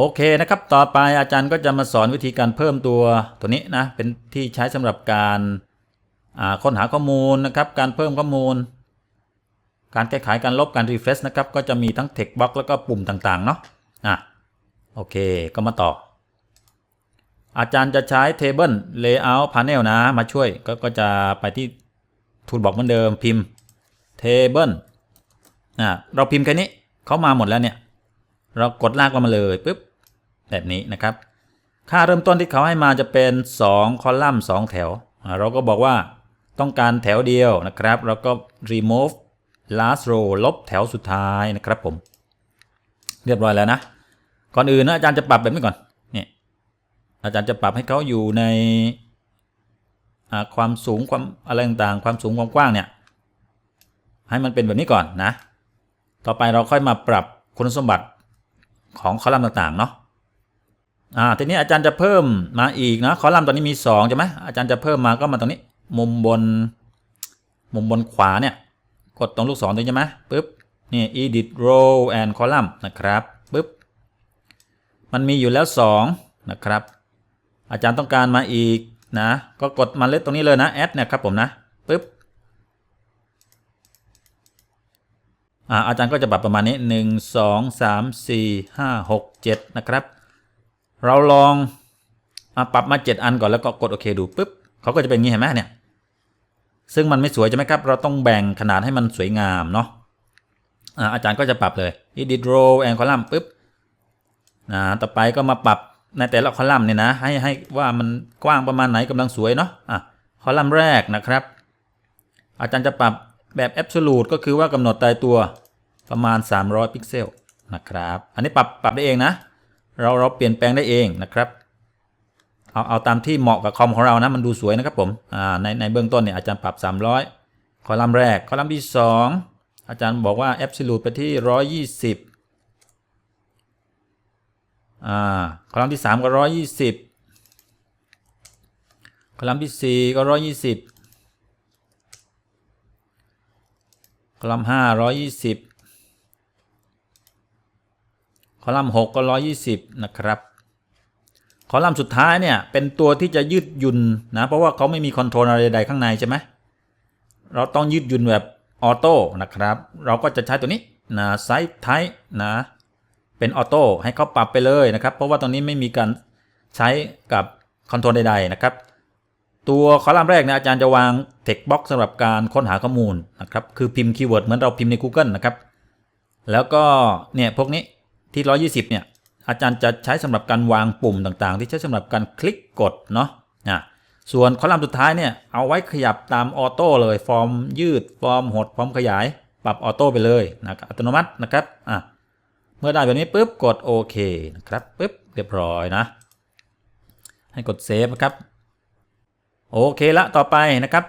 โอเคนะครับ ต่อไปอาจารย์ก็จะมาสอนวิธีการเพิ่มตัวตัวนี้นะ เป็นที่ใช้สำหรับการค้นหาข้อมูลนะครับ การเพิ่มข้อมูล การแก้ไขการลบการ refresh นะครับ ก็จะมีทั้ง text box แล้วก็ปุ่มต่างๆ เนาะอะโอเค ก็มาต่อ อาจารย์จะใช้ table layout panel นะ มาช่วยก็ก็จะไปที่ toolbox เหมือนเดิมพิมพ์ table อะเราพิมพ์แค่นี้เขามาหมดแล้วเนี่ยเรากดลากลงมาเลยปุ๊บ แบบนี้นะครับ ค่าเริ่มต้นที่เขาให้มาจะเป็น 2 คอลัมน์2แถว เราก็บอกว่าต้องการแถวเดียวนะครับเราก็ remove last row ลบแถวสุดท้ายนะครับผม เรียบร้อยแล้วนะ ก่อนอื่นนะอาจารย์จะปรับแบบนี้ก่อนเนี่ยอาจารย์จะปรับให้เขาอยู่ในความสูงความอะไรต่างๆ ความสูงความกว้างเนี่ย ให้มันเป็นแบบนี้ก่อนนะ ต่อไปเราค่อยมาปรับคุณสมบัติของคอลัมน์ต่างๆเนาะ อ่าทีนี้อาจารย์จะเพิ่มมาอีกนะคอลัมน์ตอนนี้มี2ใช่ไหมอาจารย์จะเพิ่มมาก็มาตรงนี้ มุมบน มุมบนขวาเนี่ย กดตรงลูกศรตรงใช่ไหมปึ๊บนี่ edit row and column นะครับปึ๊บมันมีอยู่แล้ว 2 นะครับ อาจารย์ต้องการมาอีกนะ ก็กดมาเล็กตรงนี้เลยนะ add นี่ยครับผมนะปึ๊บอ่าอาจารย์ก็จะปรับประมาณนี้ 1 2 3 4 5 6 7 นะครับ เราลองอปรับมา 7 อันก่อนแล้วก็กดโอเคดูปุ๊บเขาก็จะเป็นอย่างนี้เห็นไหมเนี่ย ซึ่งมันไม่สวยใช่ไหมครับ เราต้องแบ่งขนาดให้มันสวยงามเนาะอาอาจารย์ก็จะปรับเลย edit row and column ปุ๊บนะต่อไปก็มาปรับในแต่ละคอลัมน์เนี่ยนะให้ให้ว่ามันกว้างประมาณไหนกำลังสวยเนาะอะคอลัมน์แรกนะครับ อาจารย์จะปรับแบบ absolute ก็คือว่ากำหนดตายตัวประมาณ 300 พิกเซลนะครับ อันนี้ปรับปรับได้เองนะ เราเราเปลี่ยนแปลงได้เองนะครับเอาเอาตามที่เหมาะกับคอมของเรานะมันดูสวยนะครับผมในในเบื้องต้นเนี่ยอาจารย์ปรับ 300 คอลัมน์แรก คอลัมน์ที่ 2 อาจารย์บอกว่า absolute ไปที่ 120อ่าคอลัมน์ที่ 3 ก็ 120 คอลัมน์ที่ 4 ก็ 120 คอลัมน์5 120 อยยี่สิบคอลัมน์หกก็ร้อยยี่สิบนะครับ คอลัมน์สุดท้ายเนี่ยเป็นตัวที่จะยืดหยุ่นนะ เพราะว่าเขาไม่มีคอนโทรลอะไรใดๆข้างในใช่ไหม เราต้องยืดหยุ่นแบบออโต้นะครับ เราก็จะใช้ตัวนี้นะไซส์ไทป์นะเป็นออโต้ให้เขาปรับไปเลยนะครับ เพราะว่าตรงนี้ไม่มีการใช้กับคอนโทรลใดๆนะครับ ตัวคอลัมน์แรกนี่ยอาจารย์จะวาง text box สำหรับการค้นหาข้อมูลนะครับ คือพิมพ์คีย์เวิร์ดเหมือนเราพิมพ์ใน Google นะครับ แล้วก็เนี่ยพวกนี้ ที่ 120 เนี่ย อาจารย์จะใช้สำหรับการวางปุ่มต่างๆ ที่ใช้สำหรับการคลิกกดเนาะอะส่วนคอลัมน์สุดท้ายเนี่ยเอาไว้ขยับตามออโต้เลยฟอร์มยืดฟอร์มหดฟอร์มขยาย ปรับออโต้ไปเลยนะครับอัตโนมัตินะครับอะเมื่อได้แบบนี้ปุ๊บกดโอเคนะครับปุ๊บเรียบร้อยนะ ให้กดเซฟนะครับโอเคละต่อไปนะครับ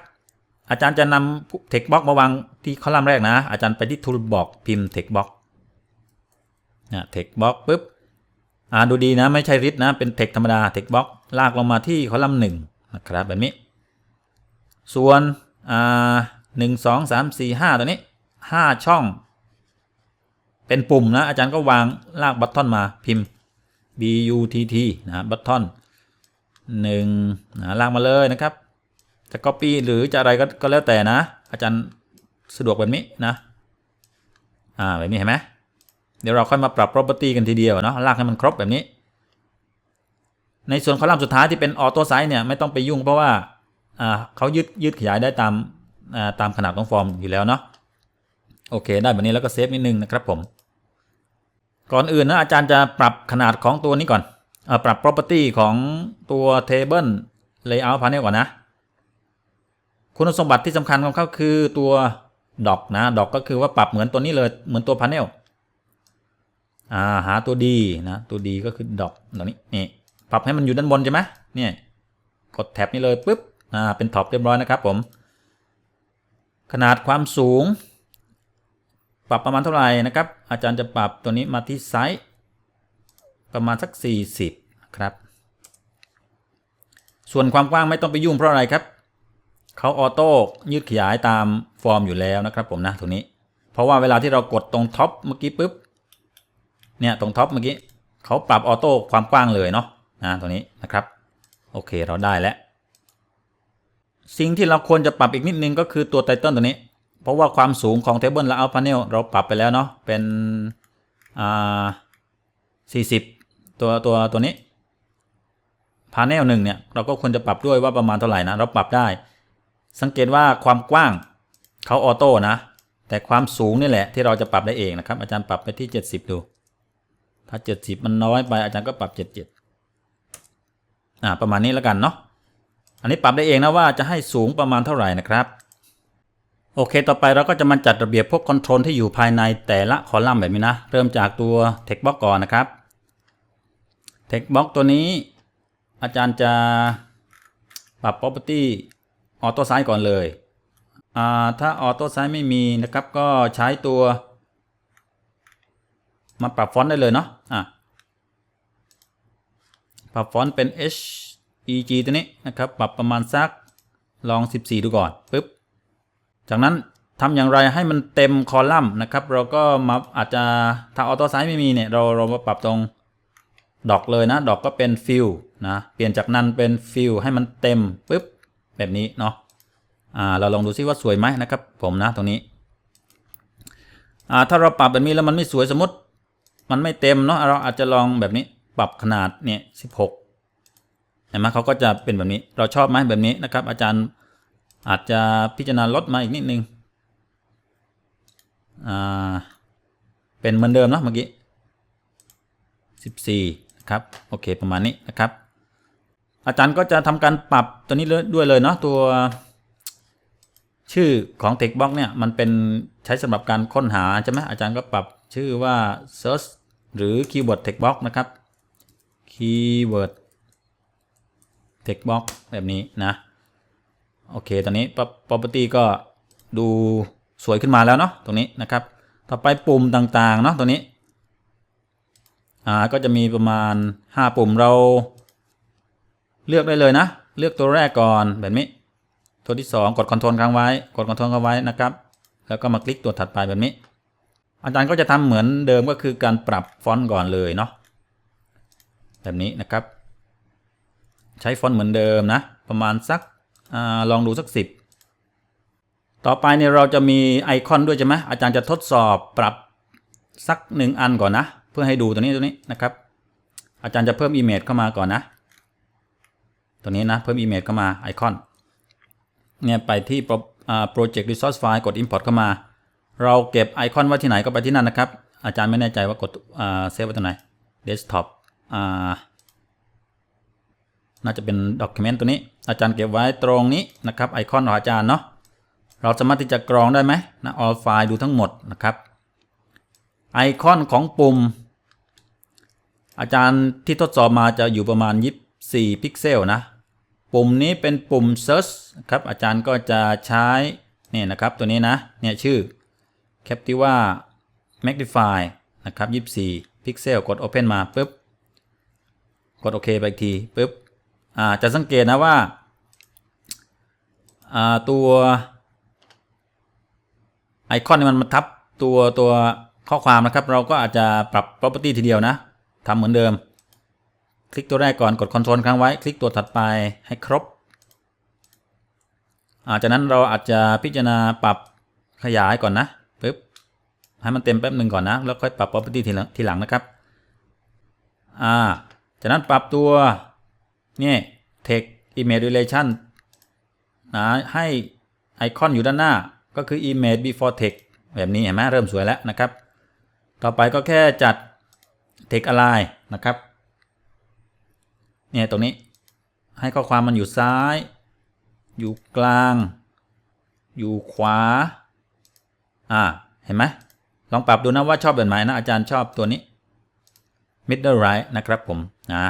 อาจารย์จะนำ text box มาวางที่คอลัมน์แรกนะ อาจารย์ไปที่ toolbox พิมพ์ text box นะ text box ปุ๊บอ่าดูดีนะไม่ใช่ริดนะเป็น text ธรรมดา text box ลากลงมาที่คอลัมน์หนึ่งนะครับแบบนี้ ส่วนอ่าหนึ่งสองสามสี่ห้าตัวนี้ห้าช่อง เป็นปุ่มนะ อาจารย์ก็วางลากบัตทอนมาพิมพ์ b u t t นะบัตทอนหนึ่งนะลากมาเลยนะครับ จะ copy หรือจะอะไรก็ก็แล้วแต่นะ อาจารย์สะดวกแบบนี้นะ อ่าแบบนี้เห็นไหม เดี๋ยวเราค่อยมาปรับ property กันทีเดียวเนาะลากให้มันครบแบบนี้ ในส่วนคอลัมน์สุดท้ายที่เป็น auto size เนี่ยไม่ต้องไปยุ่งเพราะว่าเขายืดยืดขยายได้ตามตามขนาดของฟอร์มอยู่แล้วเนาะโอเค ได้แบบนี้แล้วก็เซฟนิดนึงนะครับผม ก่อนอื่นนะอาจารย์จะปรับขนาดของตัวนี้ก่อนอปรับ property ของตัว table layout panel ก่อนนะ คุณสมบัติที่สำคัญของเขาคือตัว doc นะ doc ก็คือว่าปรับเหมือนตัวนี้เลยเหมือนตัว panel อ่าหาตัวดีนะตัวดีก็คือ doc ตรงนี้นี่ปรับให้มันอยู่ด้านบนใช่ไหมเนี่ยกดแท็บนี้เลยปุ๊บอ่าเป็นท็อปเรียบร้อยนะครับผม ขนาดความสูง ปรับประมาณเท่าไหร่นะครับ อาจารย์จะปรับตัวนี้มาที่ไซส์ประมาณสัก 40ครับ ส่วนความกว้างไม่ต้องไปยุ่งเพราะอะไรครับเขาออโต้ยืดขยายตามฟอร์มอยู่แล้วนะครับผมนะตรงนี้ เพราะว่าเวลาที่เรากดตรงท็อปเมื่อกี้ปุ๊บ เนี่ยตรงท็อปเมื่อกี้เขาปรับออโต้ความกว้างเลยเนาะนะตัวนี้นะครับ โอเคเราได้แล้ว สิ่งที่เราควรจะปรับอีกนิดนึงก็คือตัวไตเติลตัวนี้ เพราะว่าความสูงของ Table และ Out Panel เราปรับไปแล้วเนาะเป็นอ่า40 ตัวตัวตัวนี้ Panel หนึ่งเนี่ยเราก็ควรจะปรับด้วยว่าประมาณเท่าไหร่นะเราปรับได้ สังเกตว่าความกว้างเขาออโต้นะแต่ความสูงนี่แหละที่เราจะปรับได้เองนะครับ อาจารย์ปรับไปที่ 70 ดู ถ้า70มันน้อยไปอาจารย์ก็ปรับ77อ่าประมาณนี้แล้วกันเนาะอันนี้ปรับได้เองนะว่าจะให้สูงประมาณเท่าไหร่นะครับ โอเค ต่อไปเราก็จะมาจัดระเบียบพวกคอนโทรลที่อยู่ภายในแต่ละคอลัมน์แบบนี้นะ เริ่มจากตัว text box ก่อนนะครับ text box ตัวนี้ อาจารย์จะปรับ property auto size ก่อนเลยอ่าถ้า auto size ไม่มีนะครับ ก็ใช้ตัว มาปรับฟอนต์ได้เลยเนาะอะปรับฟอนต์เป็น H E G ตัวนี้นะครับปรับประมาณสักลอง 14 ดูก่อนปึ๊บจากนั้นทำอย่างไรให้มันเต็มคอลัมน์นะครับ เราก็มาอาจจะถ้าออโต้ไซส์ไม่มีเนี่ยเราเรามาปรับตรงดอกเลยนะ ดอกก็เป็นฟิลนะเปลี่ยนจากนั้นเป็นฟิลให้มันเต็มปึ๊บแบบนี้เนาะอ่าเราลองดูซิว่าสวยไหมนะครับ ผมนะตรงนี้อ่าถ้าเราปรับแบบนี้แล้วมันไม่สวยสมมติ มันไม่เต็มเนาะเราอาจจะลองแบบนี้ปรับขนาดเนี่ย16เห็นไหมเขาก็จะเป็นแบบนี้ เราชอบไหมแบบนี้นะครับ อาจารย์อาจจะพิจารณาลดมาอีกนิดนึงอ่าเป็นเหมือนเดิมเนาะเมื่อกี้14นะครับโอเคประมาณนี้นะครับ อาจารย์ก็จะทำการปรับตัวนี้ด้วยเลยเนาะตัวชื่อของ textbox เนี่ยมันเป็นใช้สำหรับการค้นหาใช่ไหมอาจารย์ก็ปรับชื่อว่า search หรือ keyword textbox นะครับ keyword text box แบบนี้นะ โอเค ตอนนี้ property ก็ดูสวยขึ้นมาแล้วเนาะตรงนี้นะครับ ต่อไปปุ่มต่างๆเนาะตรงนี้อ่าก็จะมีประมาณ 5 ปุ่มเรา เลือกได้เลยนะ เลือกตัวแรกก่อนแบบนี้ ตัวที่ 2 กด Ctrl ค้างไว้ กด Ctrl ค้างไว้นะครับ แล้วก็มาคลิกตัวถัดไปแบบนี้ อาจารย์ก็จะทำเหมือนเดิมก็คือการปรับฟอนต์ก่อนเลยเนาะแบบนี้นะครับ ใช้ฟอนต์เหมือนเดิมนะ ประมาณสักอลองดูสักสิบต่อไปเนี่ยเราจะมีไอคอนด้วยใช่ไหมอาจารย์จะทดสอบปรับสักหนึ่งอันก่อนนะ เพื่อให้ดูตัวนี้ตัวนี้นะครับ อาจารย์จะเพิ่มอิมเมจเข้ามาก่อนนะ ตัวนี้นะเพิ่มอิมเมจเข้ามาไอคอนเนี่ยไปที่โปรเจกต์ resource file กด import เข้ามา เราเก็บไอคอนไว้ที่ไหนก็ไปที่นั่นนะครับ อาจารย์ไม่แน่ใจว่ากดเซฟไว้ตรงไหน desktop อ่าน่าจะเป็นด็อกิเมนต์ตัวนี้ อาจารย์เก็บไว้ตรงนี้นะครับไอคอนของอาจารย์เนาะเราสามารถที่จะกรองได้ไหมนะ all file ดูทั้งหมดนะครับ ไอคอนของปุ่ม อาจารย์ที่ทดสอบมาจะอยู่ประมาณ 24 พิกเซลนะ ปุ่มนี้เป็นปุ่ม search ครับอาจารย์ก็จะใช้นี่นะครับตัวนี้นะเนี่ยชื่อ Captiva Magnify นะครับ 24 พิกเซล กด Open มาปุ๊บ กดโอเคไปอีกทีปุ๊บอ่าจะสังเกตนะว่าอ่า ตัวไอคอนมันมาทับตัวตัวข้อความนะครับ เราก็อาจจะปรับ property ทีเดียวนะทำเหมือนเดิม คลิกตัวแรกก่อนกด Ctrl ค้างไว้ คลิกตัวถัดไปให้ครบอาจากนั้นเราอาจจะพิจารณาปรับขยายก่อนนะ ให้มันเต็มแป๊บหนึ่งก่อนนะ แล้วค่อยปรับ property ทีหลังทีหลังนะครับ อ่า จากนั้นปรับตัว นี่ text image relation นะให้ไอคอนอยู่ด้านหน้า ก็คือ image before text แบบนี้เห็นไหมเริ่มสวยแล้วนะครับ ต่อไปก็แค่จัด text align นะครับ เนี่ยตรงนี้ให้ข้อความมันอยู่ซ้าย อยู่กลาง อยู่ขวา อ่า เห็นไหม ลองปรับดูนะว่าชอบแบบไหนนะอาจารย์ชอบตัวนี้ middle right นะครับผมนะ